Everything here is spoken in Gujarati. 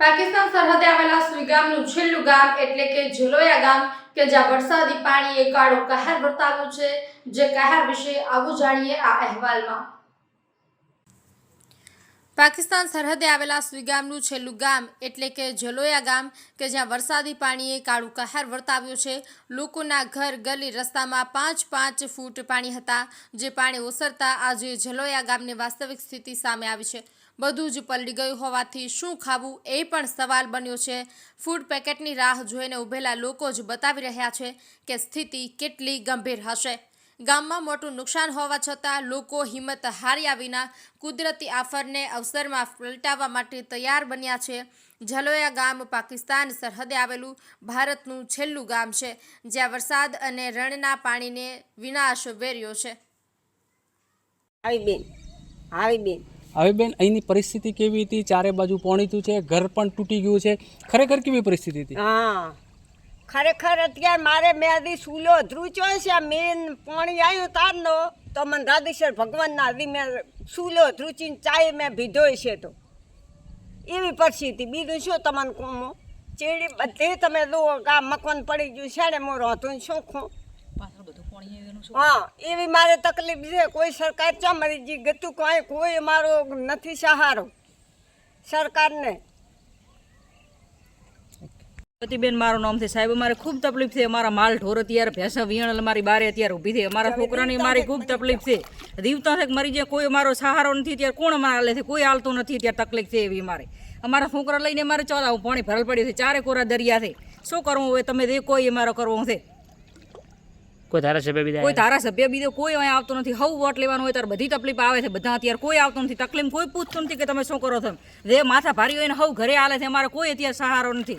પાકિસ્તાન સરહદે આવેલા સુઈગામનું છેલ્લું ગામ એટલે કે ઝલોયા ગામ કે જ્યાં વરસાદી પાણીએ કાળો કહેર વર્તાવ્યો છે, જે કહેર વિશે આવું જાણીએ આ અહેવાલમાં. પાકિસ્તાન સરહદે આવેલા સુઈગામનું છેલ્લું ગામ એટલે કે જલોયા ગામ કે જ્યાં વરસાદી પાણીએ કાળું કહેર વર્તાવ્યો છે, લોકોના ઘર ગલી રસ્તામાં પાંચ પાંચ ફૂટ પાણી હતા, જે પાણી ઓસરતા આજે જલોયા ગામની વાસ્તવિક સ્થિતિ સામે આવી છે. બધું જ પલળી ગયું હોવાથી શું ખાવું એ પણ સવાલ બન્યો છે. ફૂડ પેકેટની રાહ જોઈને ઊભેલા લોકો જ બતાવી રહ્યા છે કે સ્થિતિ કેટલી ગંભીર હશે. ગામમાં મોટું નુકસાન હોવા છતાં લોકો હિંમત હાર્યા વિના કુદરતી આફરને અવસરમાં પલટાવવા માટે તૈયાર બન્યા છે. ઝલોયા ગામ પાકિસ્તાન સરહદે આવેલું ભારતનું છેલ્લું ગામ છે, જ્યાં વરસાદ અને રણના પાણીને વિનાશ વેર્યો છે. આવી બેન આવી બેન. હવે બેન, અહીંની પરિસ્થિતિ કેવી હતી? ચારે બાજુ પોણીતું છે, ઘર પણ તૂટી ગયું છે. ખરેખર કેવી પરિસ્થિતિ હતી? હા. ખરેખર અત્યારે મારે મેં સૂલો ધ્રુચ્યો છે મેન પાણી આવ્યું તારનો, તો મને રાધેશ્વર ભગવાનના હજી મેં સૂલો ધ્રુચીને ચાય મેં ભીધો છે તો. એવી પરિસ્થિતિ. બીજું શું તમને કહું ચેડી બધે તમે દો આ મકવાન પડી ગયું છે ને હું શું ખું હા એવી મારે તકલીફ છે. કોઈ સરકાર ચા મરી જી ગતું કોઈ? કોઈ મારો નથી સહારો સરકારને. પતિબેન મારું નામ છે સાહેબ. મારે ખૂબ તકલીફ છે. મારા માલ ઢોર અત્યારે ભેંસા વિયણ મારી બારે અત્યારે ઊભી છે. મારા છોકરાની મારી ખૂબ તકલીફ છે. દીવતા છે મરી જાય કોઈ મારો સહારો નથી ત્યારે કોણ અમારે હાલે છે? કોઈ હાલતું નથી ત્યારે તકલીફ છે એવી મારે અમારા છોકરા લઈને મારે ચોદા હું પાણી ભરલ પડ્યું છે. ચારે કોરા દરિયા છે. શું કરવું હોય તમે જે કોઈ મારો કરવો છે. કોઈ ધારાસભ્ય બીજા કોઈ ધારાસભ્ય બીજો કોઈ અહીંયા આવતો નથી. હવ વોટ લેવાનું હોય ત્યારે બધી તકલીફ આવે છે. બધા અત્યારે કોઈ આવતો નથી. તકલીફ કોઈ પૂછતું નથી કે તમે શું કરો છો જે માથા ભારી હોય ને હવ ઘરે હાલે છે. અમારે કોઈ અત્યારે સહારો નથી.